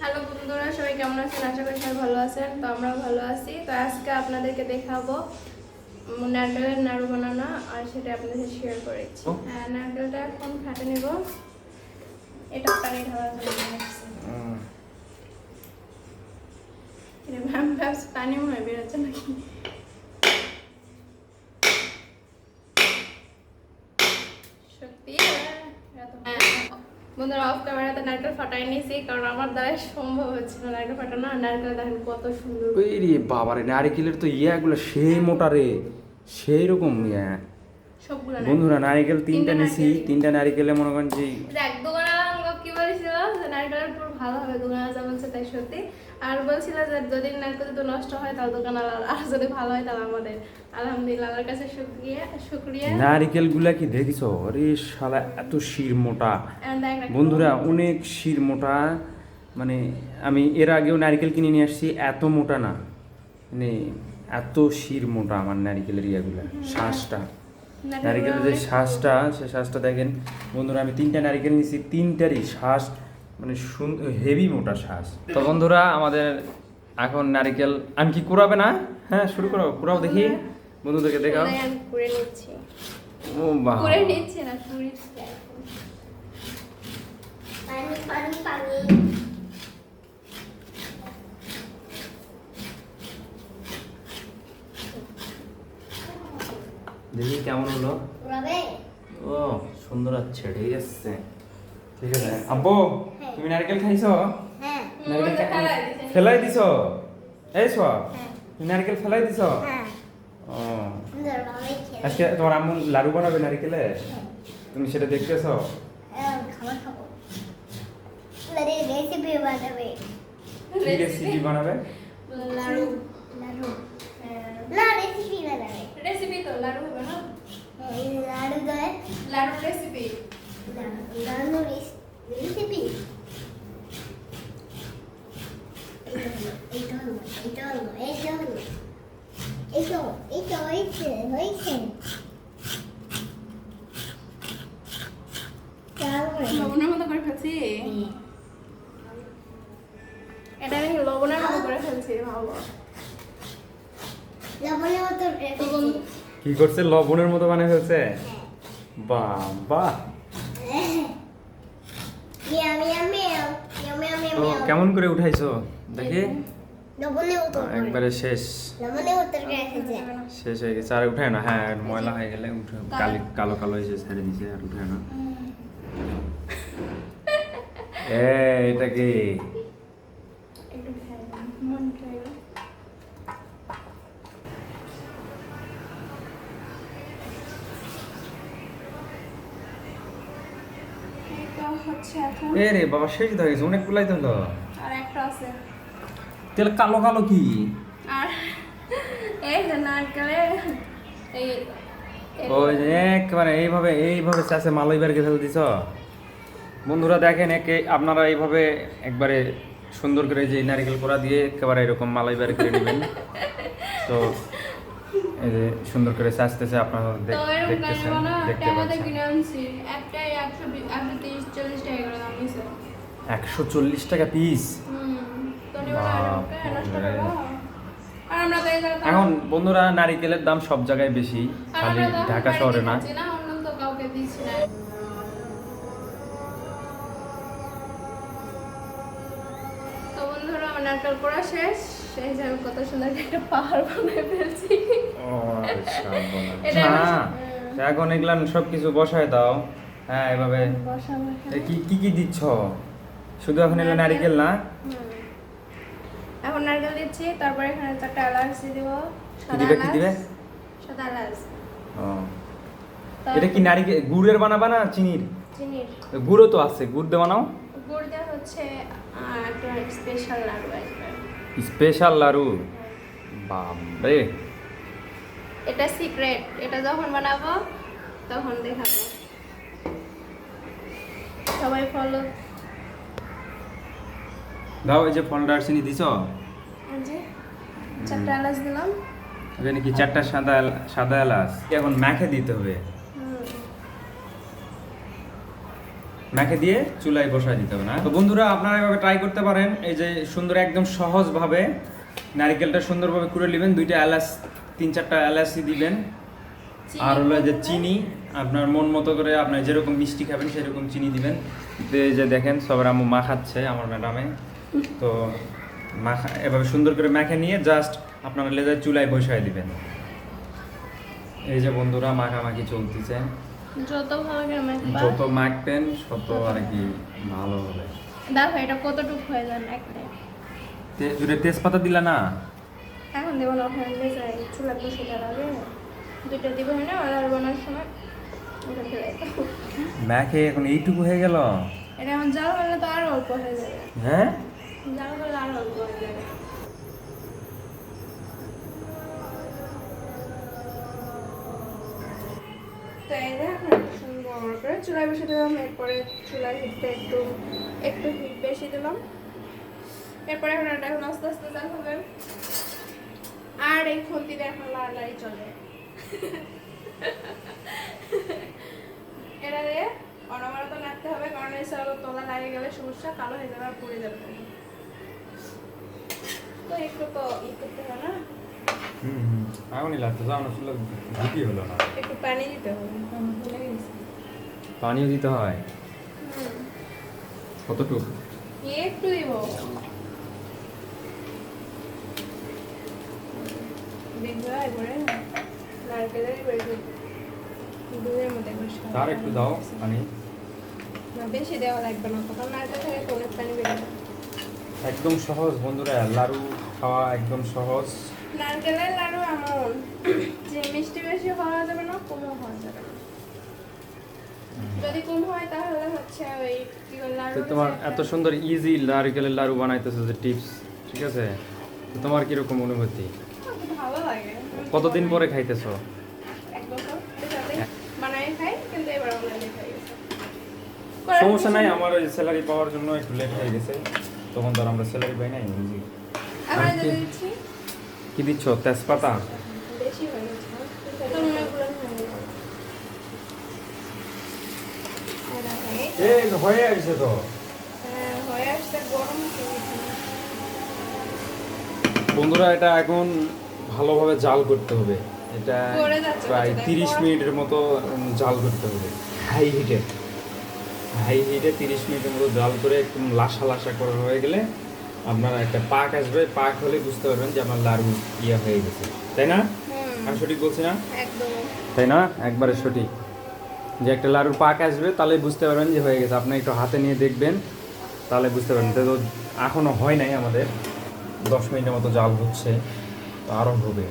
Hello বন্ধুরা সবাই কেমন আছেন? আশা করি সবাই ভালো আছেন। তো আমরাও ভালো আছি। তো আজকে আপনাদেরকে দেখাবো নারকেলের নাড়ু বানানো আর সেটা আপনাদের শেয়ার করেছি। হ্যাঁ নারকেলটা এখন খাটে নেব। এটা পানি ঢালার জন্য পানি মনে হয় বেরোচ্ছে নাকি সত্যি এত- হ্যাঁ, বন্ধুরা অফ ক্যামেরাতে নারকেল ফাটাই নিয়েছি কারণ আমার দ্বারা সম্ভব হচ্ছে না নারকেল ফাটানো। আর নারকেল দেখেন কত সুন্দর। ওই রে বাবা রে নারিকেলের তো ইয়াগুলো সেই মোটা রে সেই রকম ইয়া। সবগুলো বন্ধুরা নারিকেল তিনটা নিছি তিনটা নারিকেলে মনে করেন যে এক দোকানে কি বলেছিল নারকেলের পুরো ভালো হবে দোকানে যাবেন বলছে তাই সত্যি। আর বলছিল যে যদি নারকেল যদি নষ্ট হয় তাহলে দোকান আর আর যদি ভালো হয় তাহলে আমাদের। আলহামদুলিল্লাহ আল্লাহর কাছে শুক্রিয়া শুক্রিয়া। নারিকেলগুলা কি দেখিছো? আরে শালা এত শির মোটা। না, বন্ধুরা অনেক শির মোটা। মানে আমি এর আগেও নারকেল কিনে নিয়ে আসছি এত মোটা না। মানে এত শির মোটা আমার নারিকেলের ইয়াগুলা শ্বাসটা নারিকেলের যে শ্বাসটা সে শ্বাসটা দেখেন। বন্ধুরা আমি তিনটা নারিকেল নিয়েছি তিনটারই শ্বাস মানে হেভি মোটা শ্বাস। তো বন্ধুরা আমাদের এখন নারিকেল আমি কি কুড়াবে না? হ্যাঁ শুরু করো কুড়াও দেখি। বন্ধুদেরকে দেখাও। ও দেখি কেমন হলো? ও সুন্দর আছে ঠিক আছে। ঠিক আছে। আব্বু। হ্যাঁ। তুমি নারকেল খাইছো? হ্যাঁ। নারকেল ফেলাই দিছে। এই সব হ্যাঁ। তুমি নারকেল ফেলাই দিছো? হ্যাঁ। ও। আজকে তোমার আম্মু লাড়ু বানাবে নারকেলে? তুমি সেটা দেখতেছো? হ্যাঁ, খাব। রেসিপি বানাবে। রেসিপি বানাবে? লাড়ু। লাড্ডু না রেসিপি বানাবে রেসিপি তো লাড়ু হবে না? লাড্ডু লাড়ু রেসিপি লাড্ডু রেসিপি এইটা হলো এইটা হলো এইটা হলো এইটা এইটা হয়েছে হয়েছে লবণের মতো করে ফেলছি? এটা আমি লবণের মতো করে ফেলছি ভালো। লবণের মতো কি করছে? লবণের মতো বানিয়ে ফেলছে? বাহ বাহ। মিয়াও মিয়াও তো কেমন করে উঠাইছো? দেখি। মতো করে। একবারে শেষ। শেষ হয়ে গেছে। আর উঠে না। হ্যাঁ ময়লা হয়ে গেলে উঠে কালি। কালো কালো ছেড়ে দিছে আর উঠে না। এটা কি একটু খাই মন চাইলো এটা হচ্ছে এখন। এ রে বাবা শেষ হয়ে গেছে অনেক গুলাই তো হলো। আর একটা আছে। তাহলে কালো কালো কি? আর এই যে নারকেলে এই এই- ওই যে একেবারে এইভাবে এইভাবে চাষে মালাই বেরকে ফেলে দিছ? বন্ধুরা দেখেন একে আপনারা এইভাবে একবারে সুন্দর করে যে নারিকেল কোড়া দিয়ে একেবারে এরকম মালাই বের করে নেবেন। তো এই যে সুন্দর করে চাষতেছে আপনারা দেখ- দেখতেছেন দেখতে পাচ্ছেন। একশো চল্লিশ টাকা পিস এখন বন্ধুরা নারিকেলের দাম সব জায়গায় বেশি খালি ঢাকা শহরে না। নারকেল করা শেষ। সেই যে আমি কত সুন্দর একটা পাহাড় বানিয়ে ফেলছি ও, আচ্ছা, বলো। এটা না আমার- এখন এগুলান সব কিছু বসায় দাও। হ্যাঁ এভাবে। কি কি কি দিচ্ছ? শুধু এখন এলো নারিকেল। না? এখন নারকেল দিচ্ছি তারপরে এখানে চারটা এলাচ দিয়ে দিব। কি দিবে সাদা এলাচ ও। এটা কি নারিকেল গুড়ের বানাবা না চিনির? চিনির। গুড়ও তো আছে গুড় দিয়ে বানাও। গুড় দেওয়া হচ্ছে একটা স্পেশাল লাড়ু আসবে। স্পেশাল লাড়ু? বাপরে। এটা সিক্রেট এটা যখন বানাবো তখন দেখাবো। সবাই ফলো দাও এই যে ফলটা আর চিনি দিছ? চারটা এলাচ দিলাম। কি চারটা সাদা সাদা এলাচ? এখন দিতে হবে? হুম। দিয়ে চুলায় বসায় দিতে হবে না? তো বন্ধুরা আপনারা এভাবে ট্রাই করতে পারেন। এই যে সুন্দর একদম সহজভাবে নারকেলটা সুন্দরভাবে কুড়ে নেবেন। দুইটা এলাচ তিন চারটা এলাচি দিবেন। আর হলো যে চিনি আপনার মন মতো করে আপনার যেরকম মিষ্টি খাবেন সেরকম চিনি দিবেন। যে দেখেন সবার আম্মু মাখাচ্ছে আমার ম্যাডামে। তো মাখা এভাবে সুন্দর করে মেখে নিয়ে জাস্ট আপনারা লেজার চুলায় বসায় দিবেন। এই যে বন্ধুরা মাখামাখি চলতেছে। যত মাখবেন। তত আর কি ভালো হবে। দেখো এটা কতটুকু হয়ে তেজপাতা দিলা না? এখন দেবো না ওখানে যাই চুলা বসে দেওয়ার আগে দুইটা দিব না আর বানার সময় ওটা ফেলে দাও। ম্যাখে এখন এইটুকু হয়ে গেল? এটা এখন জাল করলে তো আরও অল্প হয়ে যাবে। হ্যাঁ? জাল করলে আরও অল্প হয়ে যাবে। তো এই যে এখন একটু সুন্দর করে। চুলায় বসে দিলাম এরপরে চুলার হিটটা একটু একটু হিট বেশি দিলাম। এরপরে এখন এটা এখন আস্তে আস্তে জাল হবে আর এই খুন্তিটা এখন লাড়ালাড়ি চলে। এটা দিয়ে অনবরত নাড়তে হবে কারণ এই সব তলা লাগে গেলে সমস্যা কালো হয়ে যাবে আর পুড়ে যাবে তো একটু তো ই করতে হবে না? হুম হুম। যাও না চুলা ঢুকি হলো না। একটু পানি দিতে হবে পানিও দিতে হয়। কতটুকু? একটু দিব। দেখবে এবারে নারকেলের একটু দুধের মধ্যে তার একটু দাও পানি না বেশি দেওয়া লাগবে না তখন নারকেল থেকে অনেক পানি বেরোবে একদম সহজ বন্ধুরা লাড়ু খাওয়া একদম সহজ। নারকেলের লাড়ু এমন যে মিষ্টি বেশি হওয়া যাবে না কমও হওয়া যাবে না। যদি কম হয় তাহলে হচ্ছে ওই কি লাড়ু তো তোমার এত সুন্দর ইজি নারকেলের লাড়ু বানাইতেছো যে টিপস ঠিক আছে? তোমার কীরকম অনুভূতি? ভালো লাগে। কতদিন পরে খাইতেছো? সমস্যা নাই আমার ওই স্যালারি পাওয়ার জন্য একটু লেট হয়ে গেছে। তখন ধর আমরা স্যালারি পাই নাই কি? যদি দিচ্ছি? তেজপাতা? হয়ে তো হয়ে হয়ে আসছে তো। বন্ধুরা এটা এখন ভালোভাবে জাল করতে হবে। এটা প্রায় তিরিশ মিনিটের মতো জাল করতে হবে। হাই হিটে। হাই হিটে তিরিশ মিনিটের মতো জাল করে একটু লাসা লাসা করে হয়ে গেলে আপনার একটা পাক আসবে। পাক হলে বুঝতে পারবেন যে আপনার লাড়ু ইয়ে হয়ে গেছে। তাই না? আমি সঠিক বলছি না? তাই না? একবারে সঠিক। যে একটা লাড়ুর পাক আসবে তাহলে বুঝতে পারবেন যে হয়ে গেছে। আপনি একটু হাতে নিয়ে দেখবেন তাহলে বুঝতে পারবেন। তো এখনও হয় নাই আমাদের। দশ মিনিটের মতো জাল হচ্ছে। তো আরও হবে।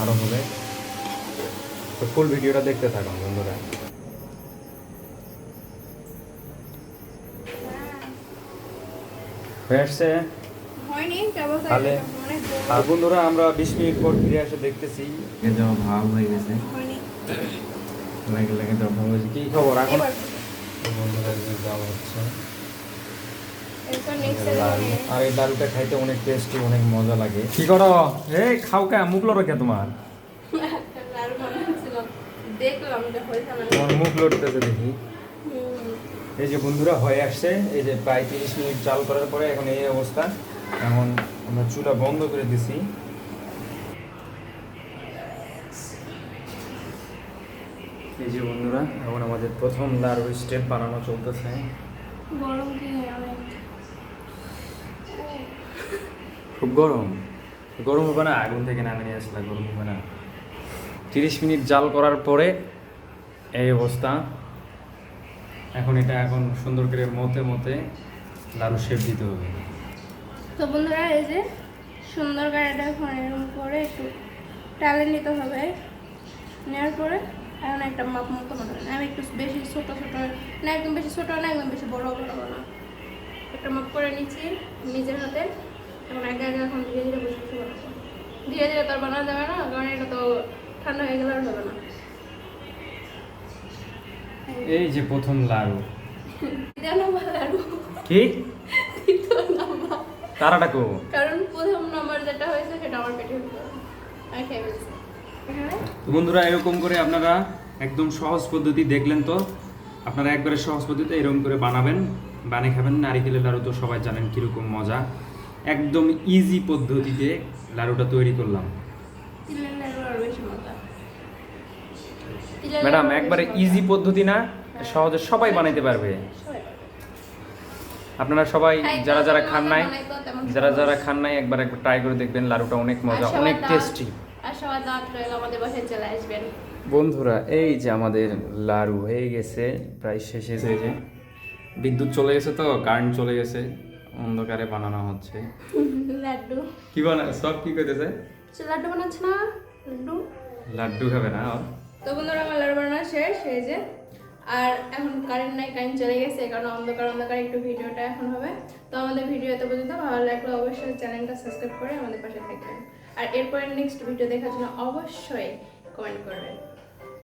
আরও হবে। তো ফুল ভিডিওটা দেখতে থাকুন বন্ধুরা। হয়ে কেবল তাহলে- আর বন্ধুরা আমরা বিশ মিনিট পর ফিরে এসে দেখতেছি। যাওয়া ভাব হয়ে গেছে। হয়নি। লেগে লেগে যাওয়া ভাব হয়েছে কি খবর? এখন বন্ধুরা এই যে জাল হচ্ছে। আর এই লাড়ুটা খাইতে অনেক টেস্টি অনেক মজা লাগে। কি করো? এই খাও কে মুখ লড়কে তোমার? তোমার মুখ লড়তেছে দেখি। এই যে বন্ধুরা হয়ে আসছে এই যে প্রায় তিরিশ মিনিট চাল করার পরে এখন এই অবস্থা। এখন আমরা চুলা বন্ধ করে দিছি। এই যে বন্ধুরা এখন আমাদের প্রথম লাড়ু স্টেপ বানানো চলতেছে। গরম কি অনেক খুব গরম। গরম হবে না আগুন থেকে নামে নিয়ে আসলে গরম হবে না। তিরিশ মিনিট জাল করার পরে এই অবস্থা। এখন এটা এখন সুন্দর করে মতে মতে লাড়ু শেপ দিতে হবে। তো বন্ধুরা এই যে সুন্দর করে এটা এখন এরকম করে একটু টালে নিতে হবে। নেওয়ার পরে এখন একটা মাপ মতো বানাবেন আমি একটু বেশি ছোট ছোট না একদম বেশি ছোট না একদম বেশি বড় বড় না। একটা মাপ করে নিচ্ছি নিজের হাতে। এখন আগে আগে এখন ধীরে ধীরে বসে বসে বানাবো ধীরে ধীরে তো আর বানানো যাবে না কারণ এটা তো ঠান্ডা হয়ে গেলে আর হবে না। এই যে প্রথম লাড়ু। লাড়ু। কি? তারাটা কারণ প্রথম নাম্বার যেটা হয়েছে সেটা আমার পেটে বন্ধুরা এরকম করে আপনারা একদম সহজ পদ্ধতি দেখলেন তো? আপনারা একবারে সহজ পদ্ধতিতে এরকম করে বানাবেন। বানিয়ে খাবেন। নারিকেলের লাড়ু তো সবাই জানেন কীরকম মজা। একদম ইজি পদ্ধতিতে লাড়ুটা তৈরি করলাম। ম্যাডাম একবারে ইজি পদ্ধতি না? সহজে সবাই বানাইতে পারবে। আপনারা সবাই যারা যারা খান নাই যারা যারা খান নাই একবার একবার ট্রাই করে দেখবেন লাড়ুটা অনেক মজা অনেক টেস্টি বন্ধুরা এই যে আমাদের লাড়ু হয়ে গেছে প্রায় শেষে হয়েছে বিদ্যুৎ চলে গেছে তো কারেন্ট চলে গেছে। অন্ধকারে বানানো হচ্ছে। লাড্ডু। কি বানা সব কি করতেছে লাড্ডু বানাচ্ছে না লাড্ডু। লাড্ডু খাবে না? তো বন্ধুরা আমার লাড্ডু বানানো শেষ এই যে। আর এখন কারেন্ট নাই কারেন্ট চলে গেছে কারণে অন্ধকার অন্ধকার একটু ভিডিওটা এখন হবে। তো আমাদের ভিডিও এত পর্যন্ত ভালো লাগলে অবশ্যই চ্যানেলটা সাবস্ক্রাইব করে আমাদের পাশে থাকবেন। আর এরপরে নেক্সট ভিডিও দেখার জন্য অবশ্যই কমেন্ট করবেন।